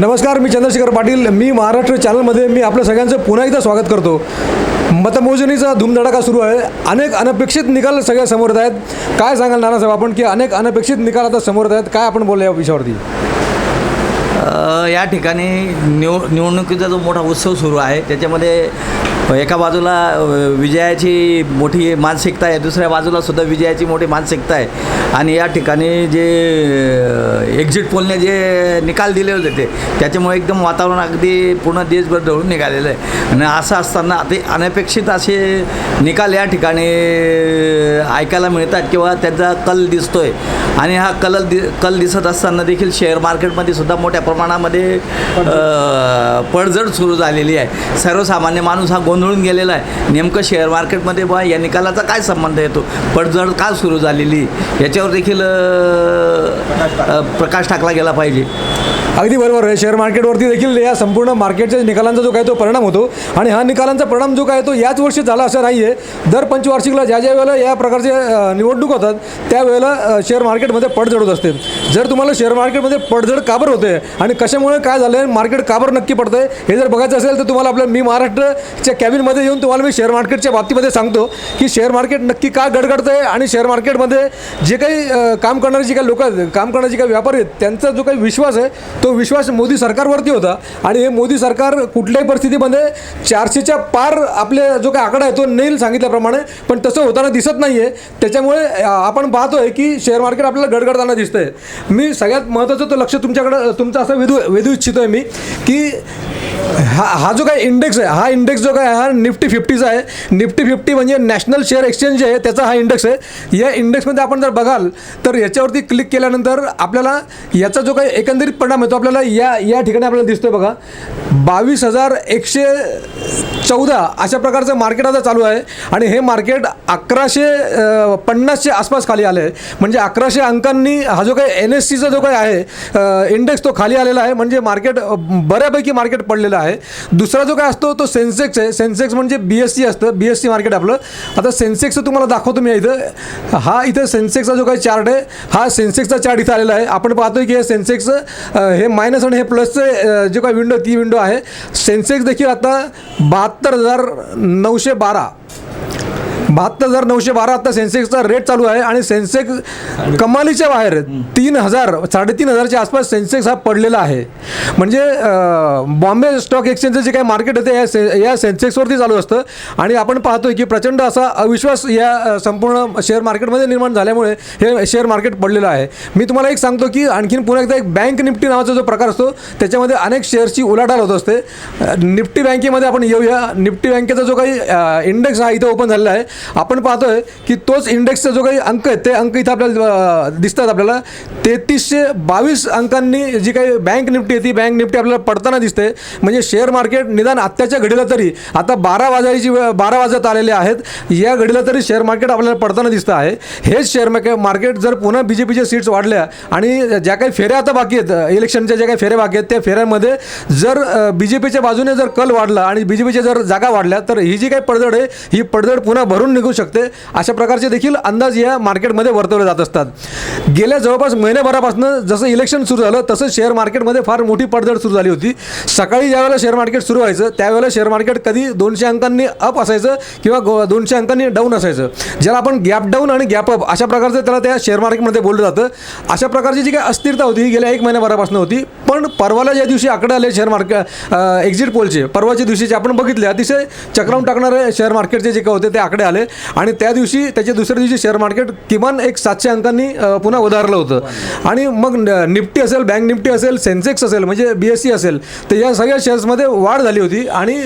नमस्कार मी चंद्रशेखर पाटील. मी महाराष्ट्र चॅनलमध्ये मी आपल्या सगळ्यांचं पुन्हा एकदा स्वागत करतो. मतमोजणीचा धूमधडाका सुरू आहे. अनेक अनपेक्षित निकाल सगळ्या समोर येत आहेत. काय सांगाल नानासाहेब आपण की अनेक अनपेक्षित निकाल आता समोर येत आहेत? काय आपण बोलूया या विषयावरती? या ठिकाणी निव निवडणुकीचा जो मोठा उत्सव सुरू आहे त्याच्यामध्ये हो, एका बाजूला विजयाची मोठी मानसिकता आहे दुसऱ्या बाजूला सुद्धा विजयाची मोठी मानसिकता आहे. आणि या ठिकाणी जे एक्झिट पोलने जे निकाल दिले होते ते त्याच्यामुळे एकदम वातावरण अगदी पूर्ण देशभर ढळून निघालेलं आहे. आणि असं असताना ते अनपेक्षित असे निकाल या ठिकाणी ऐकायला मिळतात किंवा त्यांचा कल दिसतोय. आणि हा कल दि कल दिसत असताना देखील शेअर मार्केटमध्ये सुद्धा मोठ्या प्रमाणामध्ये पडझड सुरू झालेली आहे. सर्वसामान्य माणूस हा गोंधळून गेलेला आहे. नेमकं शेअर मार्केटमध्ये बा या निकालाचा काय संबंध येतो? पडझड का सुरू झालेली? याच्यावर देखील प्रकाश टाकला गेला पाहिजे. अगदी बरोबर. आहे शेअर मार्केटवरती देखील या संपूर्ण मार्केटच्या निकालांचा जो काय तो परिणाम होतो आणि हा निकालांचा परिणाम जो काय तो याच वर्षी झाला असं नाही आहे दर पंचवार्षिकला ज्या ज्या वेळेला या प्रकारचे निवडणूक होतात त्यावेळेला शेअर मार्केटमध्ये पडझड होत असते. जर तुम्हाला शेअर मार्केटमध्ये पडझड काबर होते आणि कशामुळे काय झालं आहे मार्केट का बरं नक्की पडतं आहे हे जर बघायचं असेल तर तुम्हाला आपल्या मी महाराष्ट्रच्या कॅबिनमध्ये येऊन तुम्हाला मी शेअर मार्केटच्या बाबतीमध्ये सांगतो की शेअर मार्केट नक्की का गडगडतं आहे आणि शेअर मार्केटमध्ये जे काही काम करणारे जे काही लोक आहेत काम करणारे जे काही व्यापारी आहेत त्यांचा जो काही विश्वास आहे तो विश्वास मोदी सरकारवरती होता. आणि हे मोदी सरकार कुठल्याही परिस्थितीमध्ये चारशेच्या पार आपले जो काही आकडा आहे तो नेईल सांगितल्याप्रमाणे पण तसं होताना दिसत नाही आहे त्याच्यामुळे आपण पाहतोय की शेअर मार्केट आपल्याला गडगडताना दिसतंय. मी सगळ्यात महत्त्वाचं तो लक्ष तुमच्याकडं तुमचं असं वेधू वेधू इच्छितो आहे मी की हा हा जो काय इंडेक्स आहे हा इंडेक्स जो काय हा निफ्टी फिफ्टीचा आहे. निफ्टी फिफ्टी म्हणजे नॅशनल शेअर एक्सचेंज आहे त्याचा हा इंडेक्स आहे. या इंडेक्समध्ये आपण जर बघाल तर याच्यावरती क्लिक केल्यानंतर आपल्याला याचा जो काही एकंदरीत परिणाम तो आपल्याला या या ठिकाणी आपल्याला दिसतोय बघा. बावीस हजार एकशे चौदा अशा प्रकारचं मार्केट आता चालू आहे. आणि हे मार्केट अकराशे पन्नासच्या आसपास खाली आलं आहे म्हणजे अकराशे अंकांनी हा जो काही एन एस सीचा जो काही आहे इंडेक्स तो खाली आलेला आहे. म्हणजे मार्केट बऱ्यापैकी मार्केट पडलेलं आहे. दुसरा जो काय असतो तो सेन्सेक्स आहे. सेन्सेक्स म्हणजे बी एस सी असतं. बी एस सी मार्केट आपलं. आता सेन्सेक्सचं तुम्हाला दाखवतो मी इथं. हा इथं सेन्सेक्सचा जो काही चार्ट आहे हा सेन्सेक्सचा चार्ट इथं आलेला आहे. आपण पाहतोय की हे सेन्सेक्स हे मायनस आणि हे प्लसचं जे काय विंडो ती विंडो आहे. सेन्सेक्स देखील आता बहात्तर हजार नऊशे बारा. बहात्तर हजार नऊशे बारा आता सेन्सेक्सचा रेट चालू आहे आणि सेन्सेक्स कमालीच्या बाहेर तीन हजार साडेतीन हजारच्या आसपास सेन्सेक्स हा पडलेला आहे. म्हणजे बॉम्बे स्टॉक एक्सचेंजचं जे काही मार्केट होते या से या सेन्सेक्सवरती चालू असतं. आणि आपण पाहतोय की प्रचंड असा अविश्वास या संपूर्ण शेअर मार्केटमध्ये निर्माण झाल्यामुळे हे शेअर मार्केट पडलेलं आहे. मी तुम्हाला एक सांगतो की आणखीन पुन्हा एकदा एक बँक निफ्टी नावाचा जो प्रकार असतो त्याच्यामध्ये अनेक शेअर्सची उलाढाल होत असते. निफ्टी बँकेमध्ये आपण येऊया. निफ्टी बँकेचा जो काही इंडेक्स हा इथं ओपन झालेला आहे. आपण पाहतोय की तोच इंडेक्सचा जो काही अंक आहे ते अंक इथं आपल्याला दिसतात आपल्याला. तेहतीसशे बावीस अंकांनी जी काही बँक निफ्टी आहे ती बँक निफ्टी आपल्याला पडताना दिसते. म्हणजे शेअर मार्केट निदान आत्ताच्या घडीला तरी आता बारा वाजायची वेळ बारा वाजत आलेले आहेत. या घडीला तरी शेअर मार्केट आपल्याला पडताना दिसतं आहे. हेच शेअर मार्केट मार्केट जर पुन्हा बी जे पीच्या सीट्स वाढल्या आणि ज्या काही फेऱ्या आता बाकी आहेत इलेक्शनच्या ज्या काही फेऱ्या बाकी आहेत त्या फेऱ्यांमध्ये जर बी जे पीच्या बाजूने जर कल वाढला आणि बी जे पीच्या जर जागा वाढल्या तर ही जी काही पडझड आहे ही पडझड पुन्हा भरून निघू शकते. अशा प्रकारचे देखील अंदाज या मार्केटमध्ये वर्तवले जात असतात. गेल्या जवळपास महिन्याभरापासून जसं इलेक्शन सुरू झालं तसं शेअर मार्केटमध्ये फार मोठी पडझड सुरू झाली होती. सकाळी ज्यावेळेला शेअर मार्केट सुरू व्हायचं त्यावेळेला शेअर मार्केट कधी दोनशे अंकांनी अप असायचं किंवा गो दोनशे अंकांनी डाऊन असायचं. ज्याला आपण गॅप डाऊन आणि गॅप अप अशा प्रकारचं त्याला त्या शेअर मार्केटमध्ये बोललं जातं. अशा प्रकारची जी काही अस्थिरता होती ही गेल्या एक महिन्याभरापासून होती. पण परवाला ज्या दिवशी आकडे आले शेअर मार्केट एक्झिट पोलचे परवाच्या दिवशीचे आपण बघितले. अतिशय चक्रावून टाकणारे शेअर मार्केटचे जे काही होते ते आकडे आले. आणि त्या दिवशी त्याच्या दुसऱ्या दिवशी शेअर मार्केट किमान एक सातशे अंकांनी पुन्हा उधारलं होतं. आणि मग निफ्टी असेल बँक निफ्टी असेल सेन्सेक्स असेल म्हणजे बी एस सी असेल तर या सगळ्या शेअर्समध्ये वाढ झाली होती. आणि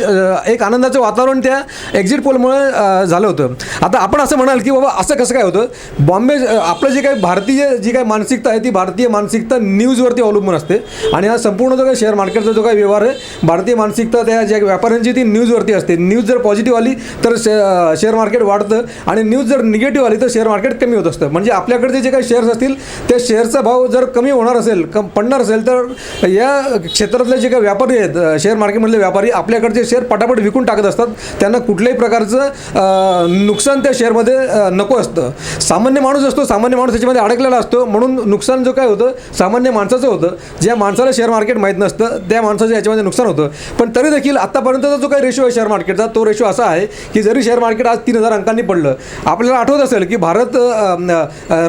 एक आनंदाचं वातावरण त्या एक्झिट पोलमुळे झालं होतं. आता आपण असं म्हणाल की बाबा असं कसं काय होतं? बॉम्बे आपलं जे काही भारतीय जी काही मानसिकता आहे ती भारतीय मानसिकता न्यूजवरती अवलंबून असते. आणि हा संपूर्ण जो काही शेअर मार्केटचा जो काही व्यवहार आहे भारतीय मानसिकता त्या ज्या व्यापाऱ्यांची ती न्यूजवरती असते. न्यूज जर पॉझिटिव्ह आली तर शेअर मार्केट मार्केट वाढतं आणि न्यूज जर निगेटिव्ह आली तर शेअर मार्केट कमी होत असतं. म्हणजे आपल्याकडचे जे काही शेअर्स असतील त्या शेअरचा भाव जर कमी होणार असेल कम पडणार असेल तर या क्षेत्रातले जे काही व्यापारी आहेत शेअर मार्केटमधले व्यापारी आपल्याकडचे शेअर पटापट विकून टाकत असतात. त्यांना कुठल्याही प्रकारचं नुकसान त्या शेअरमध्ये नको असतं. सामान्य माणूस असतो सामान्य माणूस त्याच्यामध्ये अडकलेला असतो. म्हणून नुकसान जो काय होतं सामान्य माणसाचं होतं. ज्या माणसाला शेअर मार्केट माहीत नसतं त्या माणसाचं याच्यामध्ये नुकसान होतं. पण तरी देखील आत्तापर्यंतचा जो काही रेशो आहे शेअर मार्केटचा तो रेशो असा आहे की जरी शेअर मार्केट आज तीन हजार अंकांनी पडलं आपल्याला आठवत असेल की भारत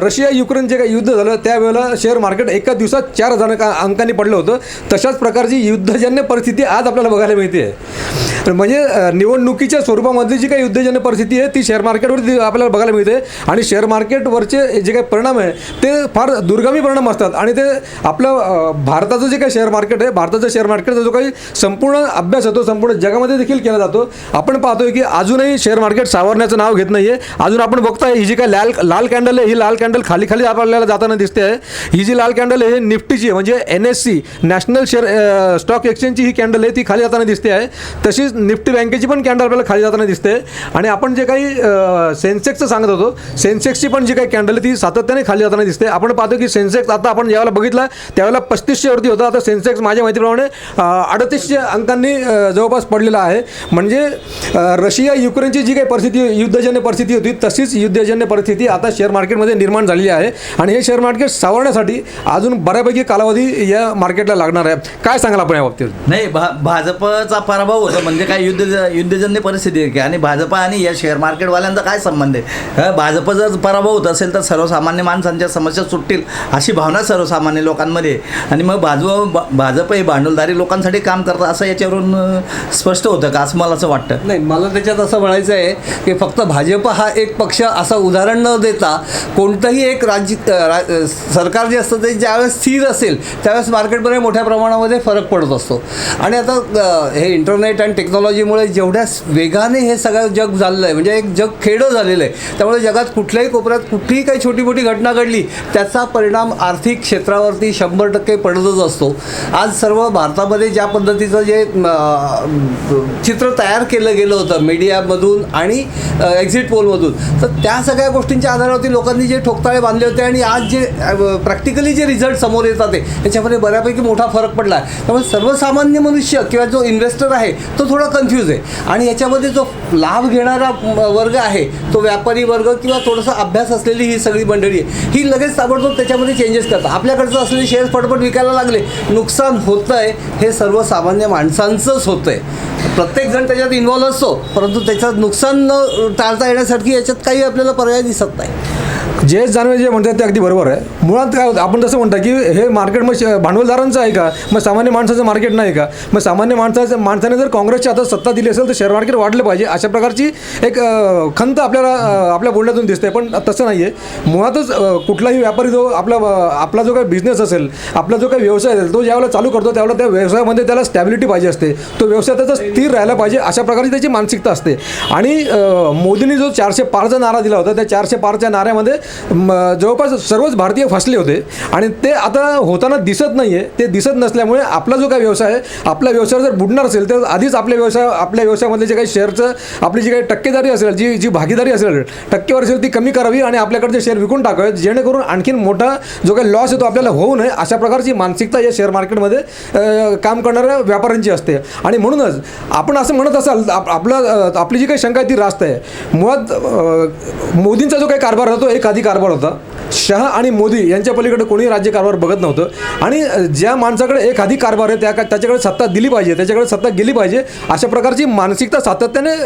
रशिया युक्रेन जे काही युद्ध झालं त्यावेळेला शेअर मार्केट एका दिवसात चार हजार अंकांनी पडलं होतं. तशाच प्रकारची युद्धजन्य परिस्थिती आज आपल्याला बघायला मिळते. आहे म्हणजे निवडणुकीच्या स्वरूपामधली जी काही युद्धजन्य परिस्थिती आहे ती शेअर मार्केटवरती आपल्याला बघायला मिळते. आणि शेअर मार्केटवरचे जे काही परिणाम आहे ते फार दुर्गामी परिणाम असतात. आणि ते आपलं भारताचं जे काही शेअर मार्केट आहे भारताचं शेअर मार्केटचा जो काही संपूर्ण अभ्यास होतो संपूर्ण जगामध्ये देखील केला जातो. आपण पाहतोय की अजूनही शेअर मार्केट सावरण्याचं नाव घेत नाही आहे अजून आपण बघताय ही जी काय लाल लाल कॅन्डल आहे ही लाल कॅन्डल खाली खाली आपल्याला जाताना दिसते आहे ही जी लाल कॅन्डल आहे निफ्टीची म्हणजे N S C national share stock एक्सचेंजची ही कॅन्डल आहे ती खाली जाताना दिसते आहे. तशीच निफ्टी बँकेची पण कॅन्डल आपल्याला खाली जाताना दिसते आणि आपण जे काही सेन्सेक्सचं सांगत होतो सेन्सेक्सची पण जी काही कॅन्डल आहे ती सातत्याने खाली जाताना दिसते आपण पाहतो की सेन्सेक्स आता आपण ज्यावेळेला बघितला त्यावेळेला पस्तीसशेवरती होता. आता सेन्सेक्स माझ्या माहितीप्रमाणे अडतीसशे अंकांनी जवळपास पडलेला आहे. म्हणजे रशिया युक्रेनची जी काही परिस्थिती युद्धजन्य परिस्थिती होती तशीच युद्धजन्य परिस्थिती आता शेअर मार्केटमध्ये निर्माण झालेली आहे. आणि हे शेअर मार्केट सावरण्यासाठी अजून बऱ्यापैकी कालावधी या मार्केटला लागणार आहे. काय सांगाल आपण या बाबतीत? नाही भा भाजपचा पराभव होतो म्हणजे काय युद्ध युद्धजन्य परिस्थिती आहे की आणि भाजप आणि या शेअर मार्केटवाल्यांचा काय संबंध आहे? हं, भाजप जर पराभव होत असेल तर सर्वसामान्य माणसांच्या समस्या सुटतील अशी भावना सर्वसामान्य लोकांमध्ये. आणि मग भाजप भाजप हे भांडवलदारी लोकांसाठी काम करतं असं याच्यावरून स्पष्ट होतं का? असं मला असं वाटतं. नाही मला त्याच्यात असं म्हणायचं आहे की फक्त भाजप हा एक पक्ष असं उदाहरण न देता कोणतंही एक राज्य रा- सरकार जे असतं ते ज्यावेळेस स्थिर असेल त्यावेळेस मार्केटमध्ये मोठ्या प्रमाणामध्ये फरक पडत असतो. आणि आता हे इंटरनेट आणि टेक्नॉलॉजीमुळे जेवढ्या वेगाने हे सगळं जग झालेलं आहे म्हणजे एक जग खेडं झालेलं आहे त्यामुळे जगात कुठल्याही कोपऱ्यात कुठलीही काही छोटी मोठी घटना घडली त्याचा परिणाम आर्थिक क्षेत्रावरती शंभर टक्के पडतच असतो. आज सर्व भारतामध्ये ज्या पद्धतीचं जे चित्र तयार केलं गेलं होतं मीडियामधून आणि एक्झिट पोलमधून तर त्या सगळ्या गोष्टींच्या आधारावरती लोकांनी जे ठोकताळे बांधले होते आणि आज जे प्रॅक्टिकली जे रिझल्ट समोर येतात ते याच्यामध्ये बऱ्यापैकी मोठा फरक पडला आहे त्यामुळे सर्वसामान्य मनुष्य किंवा जो इन्व्हेस्टर आहे तो थोडा कन्फ्यूज आहे. आणि याच्यामध्ये जो लाभ घेणारा वर्ग आहे तो व्यापारी वर्ग किंवा थोडासा अभ्यास असलेली ही सगळी मंडळी आहे ही लगेच ताबडतोब त्याच्यामध्ये चेंजेस करतात. आपल्याकडचं असलेले शेअर्स पटपट विकायला लागले नुकसान होतं आहे हे सर्वसामान्य माणसांचंच होतं आहे प्रत्येकजण त्याच्यात इन्व्हॉल्व असतो परंतु त्याच्यात नुकसान न टाळता येण्यासाठी याच्यात काही आपल्याला पर्याय दिसत नाही. जे जानवे जे म्हणतात ते अगदी बरोबर आहे. मुळात काय होतं आपण जसं म्हणता की हे मार्केट मग श- भांडवलदारांचं आहे का? मग सामान्य माणसाचं मार्केट नाही का? मग सामान्य माणसाचं माणसाने जर काँग्रेसची आता सत्ता दिली असेल तर शेअर मार्केट वाढलं पाहिजे. अशा प्रकारची एक खंत आपल्याला आपल्या बोलण्यातून दिसते पण तसं नाही आहे मुळातच कुठलाही व्यापारी जो आपला आपला जो काही बिझनेस असेल आपला जो काही व्यवसाय असेल तो ज्यावेळेला चालू करतो त्यावेळेला त्या व्यवसायामध्ये त्याला स्टॅबिलिटी पाहिजे असते. तो व्यवसाय त्याचा स्थिर राहायला पाहिजे. अशा प्रकारची त्याची मानसिकता असते. आणि मोदींनी जो चारशे पारचा नारा दिला होता त्या चारशे पारच्या नाऱ्यामध्ये जवळपास सर्वच भारतीय फसले होते. आणि ते आता होताना दिसत नाही आहे ते दिसत नसल्यामुळे आपला जो काही व्यवसाय आहे आपला व्यवसाय जर बुडणार असेल तर आधीच आपल्या व्यवसाय आपल्या व्यवसायामधले जे काही शेअरचं आपली जी काही टक्केदारी असेल जी जी भागीदारी असेल टक्केवारी असेल ती कमी करावी आणि आपल्याकडचे शेअर विकून टाकावेत जेणेकरून आणखीन मोठा जो काही लॉस येतो आपल्याला होऊ नये अशा प्रकारची मानसिकता या शेअर मार्केटमध्ये काम करणाऱ्या व्यापाऱ्यांची असते. आणि म्हणूनच आपण असं म्हणत असाल आप आपला आपली जी काही शंका आहे ती रास्त आहे. मुळात मोदींचा जो काही कारभार राहतो एक अधिक कारभार होता. शहा आणि मोदी यांच्या पलीकडे कोणी राज्य कारभार बघत नव्हतं. आणि ज्या माणसाकडे एक आधी कारभार आहे त्या त्याच्याकडे सत्ता दिली पाहिजे त्याच्याकडे सत्ता गेली पाहिजे अशा प्रकारची मानसिकता सातत्याने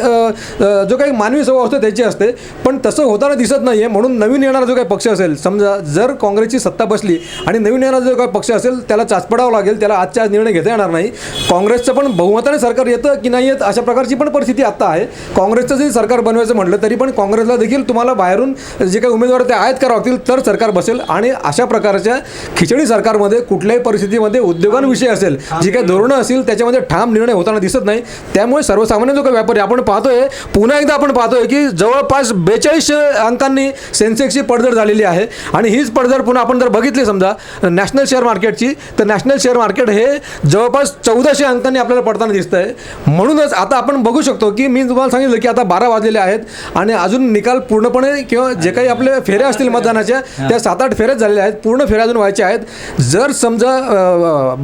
जो काही मानवी स्वभाव असतो त्याची असते. पण तसं होताना दिसत नाही आहे म्हणून नवीन येणारा जो काही पक्ष असेल समजा जर काँग्रेसची सत्ता बसली आणि नवीन येणारा जो काही पक्ष असेल त्याला चाचपडावं लागेल त्याला आजच्या आज निर्णय घेता येणार नाही. काँग्रेसचं पण बहुमताने सरकार येतं की नाही येत अशा प्रकारची पण परिस्थिती आत्ता आहे. काँग्रेसचं जरी सरकार बनवायचं म्हटलं तरी पण काँग्रेसला देखील तुम्हाला बाहेरून जे काही उमेदवार ते आयात करावं लागतील तर तर सरकार बसेल आणि अशा प्रकारच्या खिचडी सरकारमध्ये कुठल्याही परिस्थितीमध्ये उद्योगांविषयी असेल जी काही धोरणं असतील त्याच्यामध्ये ठाम निर्णय होताना दिसत नाही. त्यामुळे सर्वसामान्य जो काही व्यापारी आपण पाहतोय पुन्हा एकदा आपण पाहतोय की जवळपास बेचाळीस अंकांनी सेन्सेक्सची पडझड झालेली आहे. आणि हीच पडझड पुन्हा आपण जर बघितली समजा नॅशनल शेअर मार्केटची तर नॅशनल शेअर मार्केट हे जवळपास चौदाशे अंकांनी आपल्याला पडताना दिसत आहे म्हणूनच आता आपण बघू शकतो की मी तुम्हाला सांगितलं की आता बारा वाजलेले आहेत आणि अजून निकाल पूर्णपणे किंवा जे काही आपले फेऱ्या असतील मतदानाच्या त्या सात आठ फेऱ्याच झालेल्या आहेत पूर्ण फेऱ्या अजून व्हायच्या आहेत. जर समजा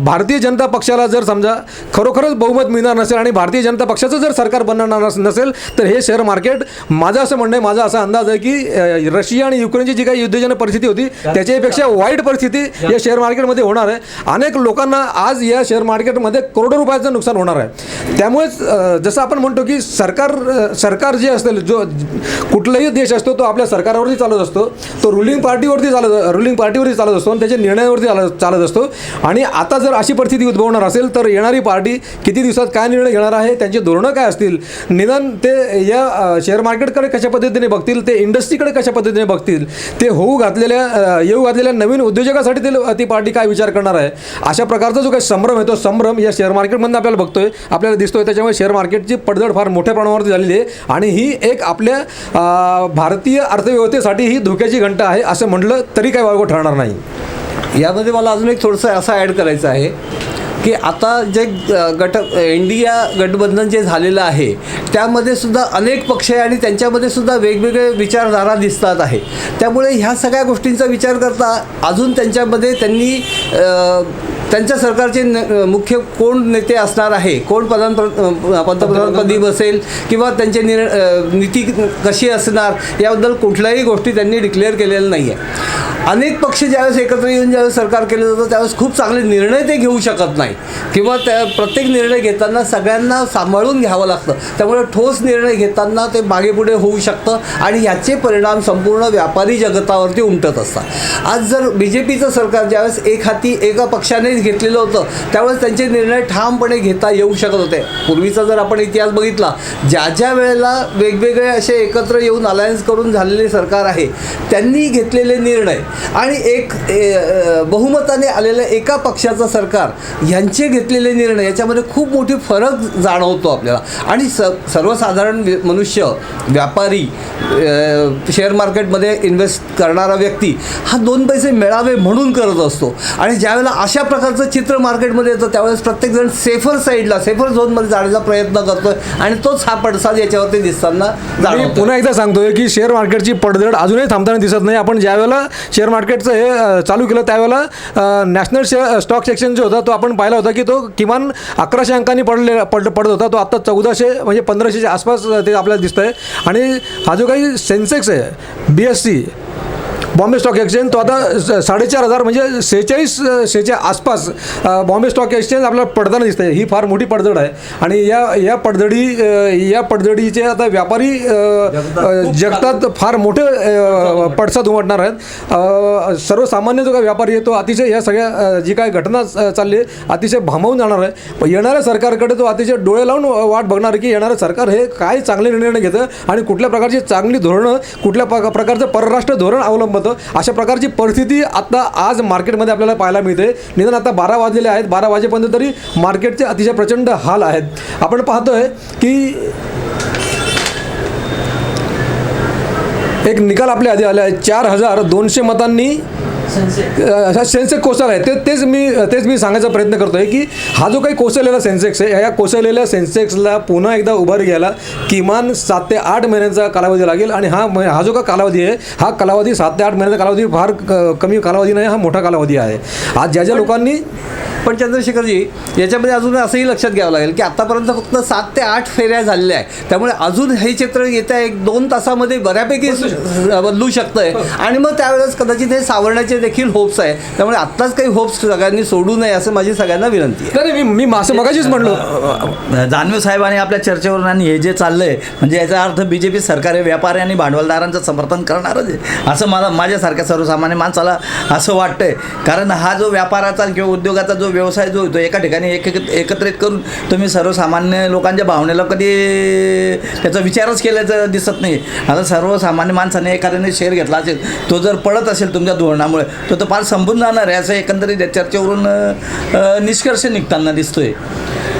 भारतीय जनता पक्षाला जर समजा खरोखरच बहुमत मिळणार नसेल आणि भारतीय जनता पक्षाचं जर सरकार बनणार नस- नसेल तर हे शेअर मार्केट माझं असं म्हणणं आहे माझा असा अंदाज आहे की रशिया आणि युक्रेनची जी काही युद्धजन्य परिस्थिती होती त्याच्यापेक्षा वाईट परिस्थिती या शेअर मार्केटमध्ये होणार आहे. अनेक लोकांना आज या शेअर मार्केटमध्ये करोडो रुपयाचं नुकसान होणार आहे. त्यामुळेच जसं आपण म्हणतो की सरकार सरकार जे असेल जो कुठलाही देश असतो तो आपल्या सरकारवरती चालत असतो. तो रुलिंग पार्टीवरती चालत रुलिंग पार्टीवरती चालत असतो आणि त्याच्या निर्णयावरती चालत चालत असतो. आणि आता जर अशी परिस्थिती उद्भवणार असेल तर येणारी पार्टी किती दिवसात काय निर्णय घेणार आहे त्यांची धोरणं काय असतील निदान ते या शेअर मार्केटकडे कशा पद्धतीने बघतील ते इंडस्ट्रीकडे कशा पद्धतीने बघतील ते होऊ घातलेल्या येऊ घातलेल्या नवीन उद्योजकासाठी ते ती पार्टी काय विचार करणार आहे अशा प्रकारचा जो काही संभ्रम आहे तो संभ्रम या शेअर मार्केटमधून आपल्याला बघतोय आपल्याला दिसतोय. त्याच्यामुळे शेअर मार्केटची पडझड फार मोठ्या प्रमाणावरती झालेली आहे आणि ही एक आपल्या भारतीय अर्थव्यवस्थेसाठी ही धोक्याची घंटा आहे असं म्हटलं तरी काय वाळगो ठरणार नाही. यामध्ये मला अजून एक थोडंसं असं ॲड करायचं आहे की आता जे गट इंडिया गठबंधन जे झालेलं आहे त्यामध्ये सुद्धा अनेक पक्ष आहे आणि त्यांच्यामध्ये सुद्धा वेगवेगळे विचारधारा दिसतात आहे. त्यामुळे ह्या सगळ्या गोष्टींचा विचार करता अजून त्यांच्यामध्ये त्यांनी त्यांच्या सरकारचे न- मुख्य कोण नेते असणार आहे? कोण प्रधान पंतप्रधानपदी बसेल? किंवा त्यांचे निर नीती कशी असणार? याबद्दल कुठल्याही गोष्टी त्यांनी डिक्लेअर केलेल्या नाही आहे अनेक पक्ष ज्यावेळेस एकत्र येऊन ज्यावेळेस सरकार केलं जातं त्यावेळेस खूप चांगले निर्णय ते घेऊ शकत नाही. किंवा त्या प्रत्येक निर्णय घेताना सगळ्यांना सांभाळून घ्यावं लागतं. त्यामुळे ठोस निर्णय घेताना ते मागेपुढे होऊ शकतं आणि ह्याचे परिणाम संपूर्ण व्यापारी जगतावरती उमटत असतात. आज जर बी जे पीचं सरकार ज्यावेळेस एक हाती एका पक्षाने घेतलेलं होतं. त्यावेळेस त्यांचे निर्णय ठामपणे घेता येऊ शकत होते. पूर्वीचा जर आपण इतिहास बघितला ज्या ज्या वेळेला वेगवेगळे असे एकत्र येऊन अलायन्स करून झालेले सरकार आहे त्यांनी घेतलेले निर्णय आणि एक बहुमताने आलेलं एका पक्षाचं सरकार यांचे घेतलेले निर्णय याच्यामध्ये खूप मोठी फरक जाणवतो आपल्याला. आणि स सर्वसाधारण मनुष्य व्यापारी शेअर मार्केटमध्ये इन्व्हेस्ट करणारा व्यक्ती हा दोन पैसे मिळावे म्हणून करत असतो. आणि ज्यावेळेला अशा प्रकारचं चित्र मार्केटमध्ये येतं त्यावेळेस प्रत्येकजण सेफर साईडला सेफर झोनमध्ये जाण्याचा प्रयत्न करतोय आणि तोच हा पडसाद याच्यावरती दिसताना जाणवतो पुन्हा एकदा सांगतोय की शेअर मार्केटची पडझड अजूनही थांबताना दिसत नाही. आपण ज्यावेळेला शेअर मार्केटचं हे चालू केलं त्यावेळेला नॅशनल शेअर स्टॉक एक्सचेंज जो होता तो आपण पाहिला होता की तो किमान अकराशे अंकांनी पडले पड पडत होता. तो आता चौदाशे म्हणजे पंधराशेच्या आसपास ते आपल्याला दिसतं आहे आणि हा जो काही सेन्सेक्स आहे B S C Bombay stock exchange तो आता साडेचार हजार म्हणजे सेहेचाळीस शेच्या आसपास बॉम्बे स्टॉक एक्सचेंज आपल्याला पडताना दिसते ही फार मोठी पडझड आहे. आणि या या पडझडी या पडझडीचे आता व्यापारी जगतात फार मोठे पडसाद उमटणार आहेत. सर्वसामान्य जो काही व्यापारी आहे तो अतिशय या सगळ्या जी काय घटना चालली आहे अतिशय भांबावून जाणार आहे. पण येणाऱ्या सरकारकडे तो अतिशय डोळे लावून वाट बघणार की येणारं सरकार हे काय चांगले निर्णय घेतं आणि कुठल्या प्रकारची चांगली धोरणं कुठल्या प्रका- प्रकारचं परराष्ट्र धोरण अवलंबतं अशा प्रकारची परिस्थिती आता आज मार्केटमध्ये आपल्याला पाहायला मिळते. निदान आता बारा वाजलेले आहेत. बारा वाजेपर्यंत तरी मार्केटचे अतिशय प्रचंड हाल आहेत. आपण पाहतोय की एक निकाल आपल्या आधी आला आहे चार हजार दोनशे मतांनी अ, सेन्सेक्स कोसळला आहे ते तेच मी तेच मी सांगायचा प्रयत्न करतो आहे की हा जो काही कोसळलेला सेन्सेक्स आहे या कोसळलेल्या सेन्सेक्सला पुन्हा एकदा उभारी घ्यायला किमान सात ते आठ महिन्यांचा कालावधी लागेल आणि हा म- हा जो का कालावधी आहे हा कालावधी सात ते आठ महिन्याचा कालावधी फार कमी कालावधी नाही हा मोठा कालावधी आहे. आज ज्या ज्या लोकांनी पण चंद्रशेखरजी याच्यामध्ये अजून असंही लक्षात घ्यावं लागेल की आतापर्यंत फक्त सात ते आठ फेऱ्या झालेल्या आहे त्यामुळे अजून हे चित्र येत्या एक दोन तासामध्ये बऱ्यापैकी बदलू शकतंय. आणि मग त्यावेळेस कदाचित हे सावरण्याचे देखील होप्स आहे. त्यामुळे आत्ताच काही होप्स सगळ्यांनी सोडू नये असं माझी सगळ्यांना विनंती आहे. नाही मी मी असं मगाशीच म्हणलो. जानवे साहेबांनी आपल्या चर्चेवरून आणि हे जे चाललंय म्हणजे याचा अर्थ बी जे पी सरकार हे व्यापारी आणि भांडवलदारांचं समर्थन करणारच आहे. असं मला माझ्यासारख्या सर्वसामान्य माणसाला असं वाटतंय. कारण हा जो व्यापाराचा किंवा उद्योगाचा जो व्यवसाय जो होतो एका ठिकाणी एक एक- एकत्रित करून तुम्ही सर्वसामान्य लोकांच्या भावनेला कधी त्याचा विचारच केल्याचं दिसत नाही. आता सर्वसामान्य माणसाने एखाद्याने शेअर घेतला असेल तो जर पळत असेल तुमच्या धोरणामुळे तो तर फार संपून जाणार आहे. असं एकंदरीत या चर्चेवरून निष्कर्ष निघताना दिसतोय.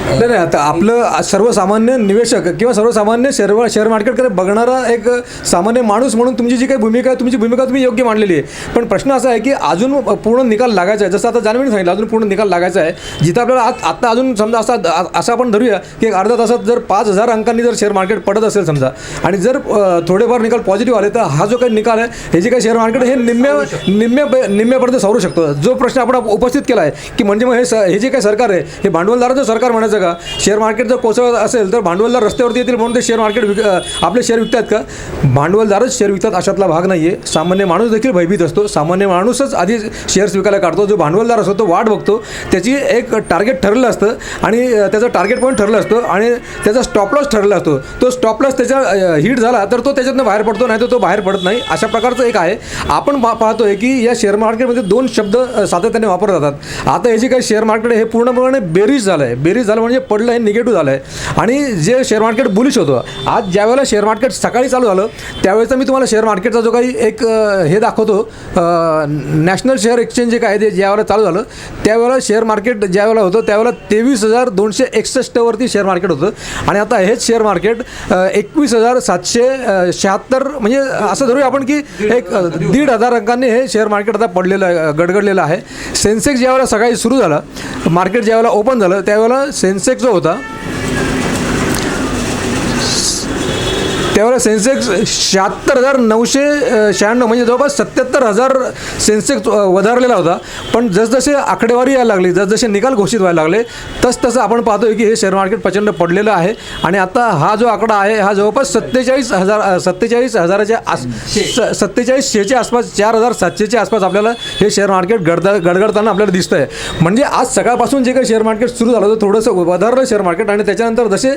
नाही नाही आता आपलं सर्वसामान्य निवेशक किंवा सर्वसामान्य शेअर शेअर मार्केटकडे बघणारा एक सामान्य माणूस म्हणून तुमची जी काही भूमिका आहे तुमची भूमिका तुम्ही योग्य मांडलेली आहे. पण प्रश्न असा आहे की अजून पूर्ण निकाल लागायचा आहे. जसं आता जाणवीने सांगितलं अजून पूर्ण निकाल लागायचा आहे. जिथं आपल्याला आत आत्ता अजून समजा असा असं आपण धरूया की एक अर्ध्या तासात जर पाच हजार अंकांनी जर शेअर मार्केट पडत असेल समजा आणि जर थोडेफार निकाल पॉझिटिव्ह आले तर हा जो काही निकाल आहे हे जे काही शेअर मार्केट हे निम्म्या निम्म्या निम्म्यापर्यंत सावरू शकतो. जो प्रश्न आपण उपस्थित केला आहे की म्हणजे मग हे हे जे काही सरकार आहे हे भांडवलदाराचं सरकार म्हणायचं का शेअर मार्केट जर कोसळत असेल तर भांडवलदार रस्त्यावरती येतील म्हणून ते शेअर मार्केट विक आपले शेअर विकतात का? भांडवलदारच शेअर विकतात अशातला भाग नाही आहे सामान्य माणूस देखील भयभीत असतो. सामान्य माणूसच आधी शेअर्स विकायला काढतो. जो भांडवलदार असतो तो वाट बघतो. त्याची एक टार्गेट ठरलेलं असतं आणि त्याचं टार्गेट पॉईंट ठरलं असतं आणि त्याचा स्टॉपलॉस ठरला असतो. तो स्टॉपलॉस त्याचा त्याच्या हिट झाला तर तो त्याच्यातनं बाहेर पडतो नाही तर तो बाहेर पडत नाही. अशा प्रकारचं एक आहे. आपण पा पाहतोय की या शेअर मार्केटमध्ये दोन शब्द सातत्याने वापरले जातात. आता हे जे काही शेअर मार्केट आहे हे पूर्णपणे बेरीज झालं आहे बेरीज झालं म्हणजे पडलं हे निगेटिव्ह झालं आहे आणि जे शेअर मार्केट बुलिश होतं आज ज्यावेळेला शेअर मार्केट सकाळी चालू झालं त्यावेळेचा मी तुम्हाला शेअर मार्केटचा जो काही एक हे दाखवतो नॅशनल शेअर एक्सचेंज जे काय ते ज्यावेळेला चालू झालं त्यावेळेला शेअर मार्केट ज्यावेळेला होतं त्यावेळेला तेवीस हजार दोनशे एकसष्टवरती शेअर मार्केट होतं. आणि आता हेच शेअर मार्केट एकवीस हजार सातशे शहात्तर म्हणजे असं धरूया आपण की एक दीड हजार अंकांनी हे शेअर मार्केट आता पडलेलं आहे, गडगडलेलं आहे. सेन्सेक्स ज्यावेळेला सकाळी सुरू झालं मार्केट ज्यावेळेला ओपन झालं त्यावेळेला सेन्सेक्स जो होता त्यावेळेला सेन्सेक्स शहात्तर हजार नऊशे शहाण्णव म्हणजे जवळपास सत्याहत्तर हजार सेन्सेक्स वधारलेला होता. पण जसजसे आकडेवारी यायला लागली जसजसे निकाल घोषित व्हायला लागले तसतसं आपण पाहतोय की हे शेअर मार्केट प्रचंड पडलेलं आहे. आणि आता हा जो आकडा आहे हा जवळपास सत्तेचाळीस हजार सत्तेचाळीस हजाराच्या आस स- सत्तेचाळीस शेच्या आसपास चार हजार सातशेच्या आसपास आपल्याला हे शेअर मार्केट गडदा गडगडताना आपल्याला दिसतं आहे म्हणजे आज सकाळपासून जे काही शेअर मार्केट सुरू झालं होतं थोडंसं वधारलं शेअर मार्केट आणि त्याच्यानंतर जसे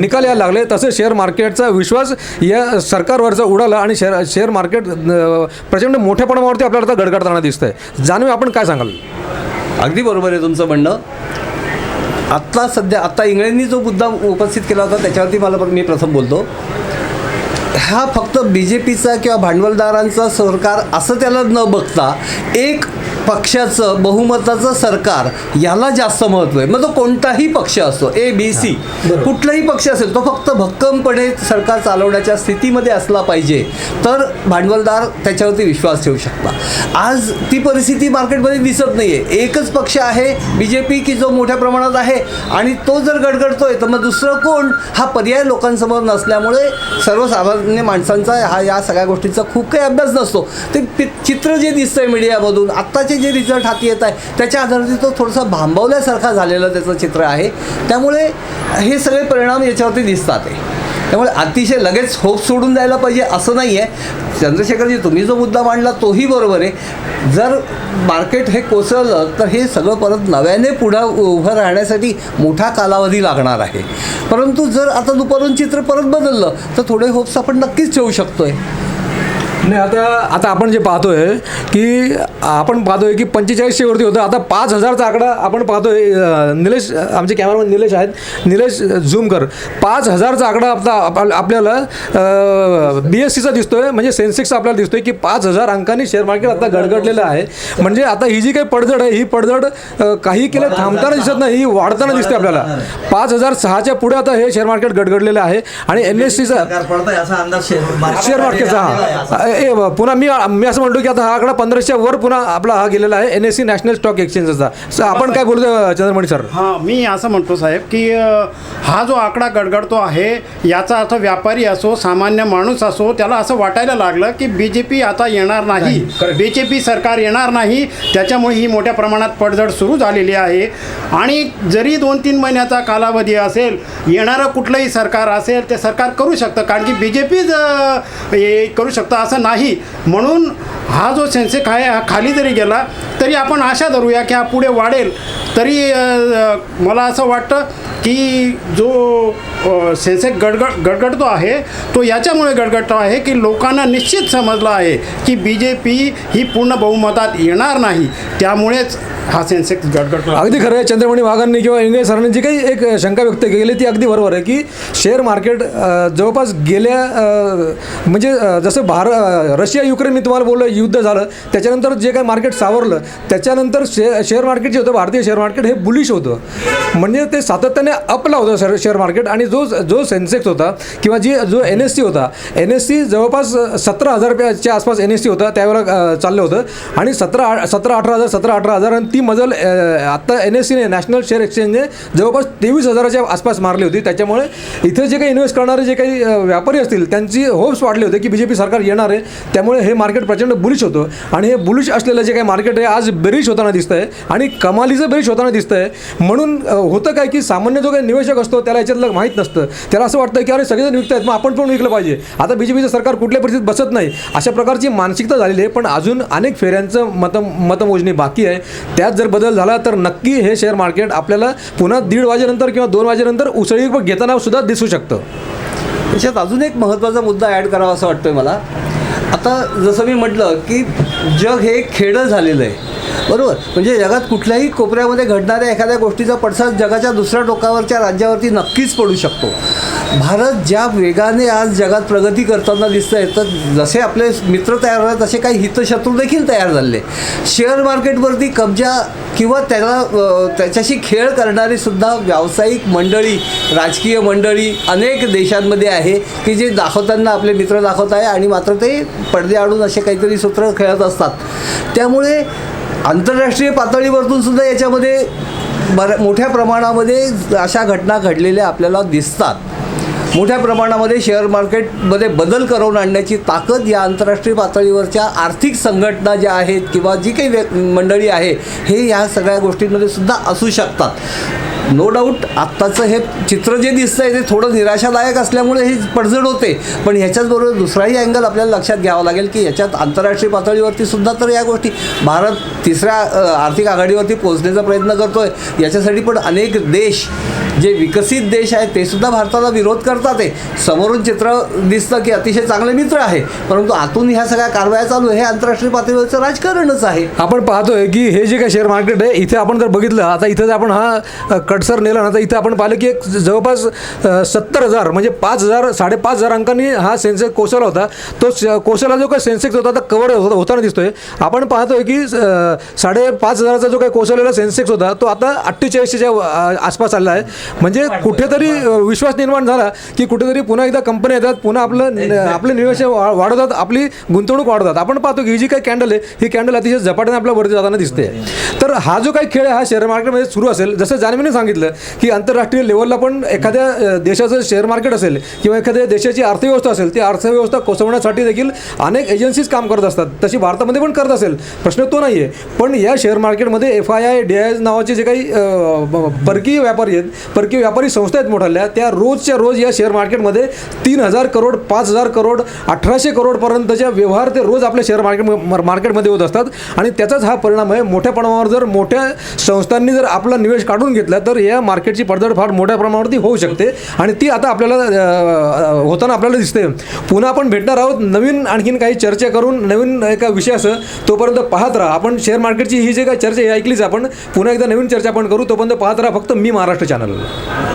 निकाल यायला लागले तसे शेअर मार्केटचं विश्वास या सरकारवरचा उडाला आणि शेअर शेअर मार्केट प्रचंड मोठ्या प्रमाणावरती आपल्याला आता गडगडताना दिसतंय. जाणवे आपण काय सांगाल? अगदी बरोबर आहे तुमचं म्हणणं. आत्ता सध्या आत्ता इंग्लंडनी जो मुद्दा उपस्थित केला होता त्याच्यावरती मला पण मी प्रथम बोलतो. हा फक्त बी जे पीचा किंवा भांडवलदारांचा सरकार असं त्याला न बघता एक पक्षाचं बहुमताचं सरकार याला जास्त महत्त्व आहे. मग तो कोणताही पक्ष असो ए बी सी कुठलाही पक्ष असेल तो फक्त भक्कमपणे सरकार चालवण्याच्या स्थितीमध्ये असला पाहिजे तर भांडवलदार त्याच्यावरती विश्वास ठेवू शकता. आज ती परिस्थिती मार्केटमध्ये दिसत नाही आहे एकच पक्ष आहे बी जे पी की जो मोठ्या प्रमाणात आहे आणि तो जर गडगडतोय तर मग दुसरं कोण? हा पर्याय लोकांसमोर नसल्यामुळे सर्वसामान्य माणसांचा हा या सगळ्या गोष्टीचा खूप काही अभ्यास नसतो. ते चित्र जे दिसतंय मीडियामधून आत्ताचे जे रिझल्ट हाती येत आहे त्याच्या आधारावरती तो थोडासा भांबवल्यासारखा झालेलं त्याचं चित्र आहे. त्यामुळे हे सगळे परिणाम याच्यावरती दिसतात आहे त्यामुळे अतिशय लगेच होप सोडून द्यायला पाहिजे असं नाही आहे. चंद्रशेखरजी तुम्ही जो मुद्दा मांडला तोही बरोबर आहे. जर मार्केट हे कोसळलं तर हे सगळं परत नव्याने पुढं उभं राहण्यासाठी मोठा कालावधी लागणार आहे. परंतु जर आता दुपारून चित्र परत बदललं तर थोडे होप्स आपण नक्कीच ठेवू आहे नाही आता आता आपण जे पाहतोय की आपण पाहतोय की पंचेचाळीसशे वरती होतं. आता पाच हजारचा आकडा आपण पाहतोय. निलेश आमचे कॅमेरामॅन निलेश आहेत. निलेश झूम कर. पाच हजारचा आकडा आता आप- आपल्याला बी एस सीचा दिसतोय. म्हणजे सेन्सेक्स आपल्याला दिसतोय की पाच हजार अंकांनी शेअर मार्केट आता गडगडलेलं आहे. म्हणजे आता ही जी काही पडझड आहे ही पडझड काही केलं थांबताना दिसत नाही. ही वाढताना दिसते आपल्याला. पाच हजार सहाच्या पुढे आता हे शेअर मार्केट गडगडलेलं आहे. आणि एन एस सीचा शेअर मार्केटचा हा पुन्हा मी मी असं म्हणतो की आता हा आकडा पंधराशेच्या वर पुन्हा आपला हा गेलेला आहे N S C national stock एक्सचेंजचा सर आपण काय बोलतो चंद्रमणी सर? हां मी असं म्हणतो साहेब की हा जो आकडा गडगडतो आहे याचा अर्थ व्यापारी असो सामान्य माणूस असो त्याला असं वाटायला लागलं की बी जे पी आता येणार नाही. बी जे पी सरकार येणार नाही त्याच्यामुळे ही मोठ्या प्रमाणात पडझड सुरू झालेली आहे. आणि जरी दोन तीन महिन्याचा कालावधी असेल येणारं कुठलंही सरकार असेल ते सरकार करू शकतं कारण की बी जे पीच करू शकतं असं नाही. म्हणून हा जो सेन्सेक आहे हा खाली जरी गेला तरी आपण आशा धरूया की हा पुढे वाढेल. तरी मला असं वाटतं की जो सेन्सेक गडगड गडगडतो आहे तो याच्यामुळे गडगडतो आहे की लोकांना निश्चित समजलं आहे की बी जे पी ही पूर्ण बहुमतात येणार नाही. त्यामुळेच हा सेन्सेक्स गडगडतो. अगदी खरं आहे. चंद्रमणी वाघांनी किंवा इंग्रज सरांनी जी काही एक शंका व्यक्त केली ती अगदी बरोबर आहे की शेअर मार्केट जवळपास गेल्या म्हणजे जसं भार रशिया युक्रेन मी तुम्हाला बोललो युद्ध झालं. त्याच्यानंतर जे काही मार्केट सावरलं त्याच्यानंतर शे शेअर मार्केट जे होतं भारतीय शेअर मार्केट हे बुलिश होतं. म्हणजे ते सातत्याने अपला होतं शेअर शेअर मार्केट आणि जो जो सेन्सेक्स होता किंवा जी जो एन एस सी होता एन एस सी जवळपास सतरा हजार रुपयाच्या आसपास एन एस सी होता त्यावेळेला चाललं होतं. आणि सतरा सतरा अठरा हजार सतरा अठरा हजार आणि ती मजल आत्ता एन एस सीने नॅशनल शेअर एक्सचेंजने जवळपास तेवीस हजाराच्या आसपास मारली होती. त्याच्यामुळे इथे जे काही इन्व्हेस्ट करणारे जे काही व्यापारी असतील त्यांची होप्स वाढले होते की बी जे पी सरकार येणार आहे. त्यामुळे हे मार्केट प्रचंड बुलिश होतं. आणि हे बुलिश असलेलं जे काही मार्केट आहे आज बेरिश होताना दिसतं आहे आणि कमालीचं बेरिश होताना दिसतं आहे म्हणून होतं काय की सामान्य जो काही निवेशक असतो त्याला याच्यातलं माहीत नसतं. त्याला असं वाटतं की अरे सगळेजण विकत आहेत मग आपण पण विकलं पाहिजे. आता बी जे पीचं सरकार कुठल्या परिस्थितीत बसत नाही अशा प्रकारची मानसिकता झालेली आहे. पण अजून अनेक फेऱ्यांचं मत मतमोजणी बाकी आहे. त्यात जर बदल झाला तर नक्की हे शेअर मार्केट आपल्याला पुन्हा दीड वाजेनंतर किंवा दोन वाजेनंतर उसळी घेताना सुद्धा दिसू शकतं. त्याच्यात अजून एक महत्त्वाचा मुद्दा ॲड करावा असं वाटतोय मला. आता जसं मी म्हटलं की जग हे खेडं झालेलं आहे. बरोबर? म्हणजे जगात कुठल्याही कोपऱ्यामध्ये घडणाऱ्या एखाद्या गोष्टीचा पडसाद जगाच्या दुसऱ्या टोकावरच्या राज्यावरती नक्कीच पडू शकतो. भारत ज्या वेगाने आज जगात प्रगती करताना दिसत आहे तर जसे आपले मित्र तयार झाले तसे काही हितशत्रू देखील तयार झाले. शेअर मार्केटवरती कब्जा किंवा त्याला त्याच्याशी खेळ करणारी सुद्धा व्यावसायिक मंडळी राजकीय मंडळी अनेक देशांमध्ये आहे की जे दाखवताना आपले मित्र दाखवत आहे आणि मात्र ते पडदे आडून असे काहीतरी सूत्र खेळत असतात. त्यामुळे आंतरराष्ट्रीय पातळीवरतून सुद्धा याच्यामध्ये बऱ्या मोठ्या प्रमाणामध्ये अशा घटना घडलेल्या आपल्याला दिसतात. मोठ्या प्रमाणामध्ये शेअर मार्केटमध्ये बदल करून आणण्याची ताकद या आंतरराष्ट्रीय पातळीवरच्या आर्थिक संघटना ज्या आहेत किंवा जी काही व्य मंडळी आहे हे या सगळ्या गोष्टींमध्ये सुद्धा असू शकतात. नो डाऊट आत्ताचं हे चित्र जे दिसतं आहे ते थोडं निराशादायक असल्यामुळे हे पडझड होते. पण ह्याच्याचबरोबर दुसराही अँगल आपल्याला लक्षात घ्यावा लागेल की याच्यात आंतरराष्ट्रीय पातळीवरती सुद्धा तर या गोष्टी भारत तिसऱ्या आर्थिक आघाडीवरती पोहोचण्याचा प्रयत्न करतो आहे याच्यासाठी पण अनेक देश जे विकसित देश आहेत ते सुद्धा भारताला विरोध करतात आहे. समोरून चित्र दिसतं की अतिशय चांगले मित्र आहे. परंतु आतून ह्या सगळ्या कारवाया चालू आहे. हे आंतरराष्ट्रीय पातळीवरचं राजकारणच आहे. आपण पाहतोय की हे जे काही शेअर मार्केट आहे इथे आपण जर बघितलं आता इथं आपण हा कट कटसर नेला ना तर इथं आपण पाहिलं की एक जवळपास सत्तर हजार म्हणजे पाच हजार साडेपाच हजार अंकांनी हा सेन्सेक्स कोसळला होता. तो कोसळला जो काही सेन्सेक्स होता तो कवर होता होताना दिसतोय. आपण पाहतोय की साडेपाच हजाराचा जो काही कोसळलेला सेन्सेक्स होता तो आता अठ्ठेचाळीसच्या आसपास आला आहे. म्हणजे कुठेतरी विश्वास निर्माण झाला की कुठेतरी पुन्हा एकदा कंपन्या येतात पुन्हा आपलं आपले निवेश वाढवतात आपली गुंतवणूक वाढवतात. आपण पाहतो की ही जी काही कॅन्डल आहे ही कॅन्डल अतिशय झपाट्याने आपल्या वरती जाताना दिसते. तर हा जो काही खेळ आहे हा शेअर मार्केटमध्ये सुरू असेल. जसं जान्हवीने सांगितलं की आंतरराष्ट्रीय लेवलला पण एखाद्या देशाचं शेअर मार्केट असेल किंवा एखाद्या देशाची अर्थव्यवस्था असेल ती अर्थव्यवस्था कोसवण्यासाठी देखील अनेक एजन्सीज काम करत असतात. तशी भारतामध्ये पण करत असेल. प्रश्न तो नाही आहे पण या शेअर मार्केटमध्ये F I I D I नावाचे जे काही परकीय व्यापारी आहेत परकीय व्यापारी संस्था आहेत मोठ्या त्या रोजच्या रोज या शेअर मार्केटमध्ये तीन हजार करोड पाच हजार करोड अठराशे करोडपर्यंतच्या व्यवहार ते रोज आपल्या शेअर मार्केट मार्केटमध्ये होत असतात. आणि त्याचाच हा परिणाम आहे. मोठ्या प्रमाणावर जर मोठ्या संस्थांनी जर आपला निवेश काढून घेतला तर या मार्केटची पडझड फार मोठ्या प्रमाणावरती होऊ शकते. आणि ती आता आपल्याला होताना आपल्याला दिसते. पुन्हा आपण भेटणार आहोत. नवीन आणखीन काही चर्चा करून नवीन एका विषयाचं तोपर्यंत पाहत राहा. आपण शेअर मार्केटची ही जे काही चर्चा ऐकलीच आपण. पुन्हा एकदा नवीन चर्चा आपण करू. तोपर्यंत पाहत राहा फक्त मी महाराष्ट्र चॅनल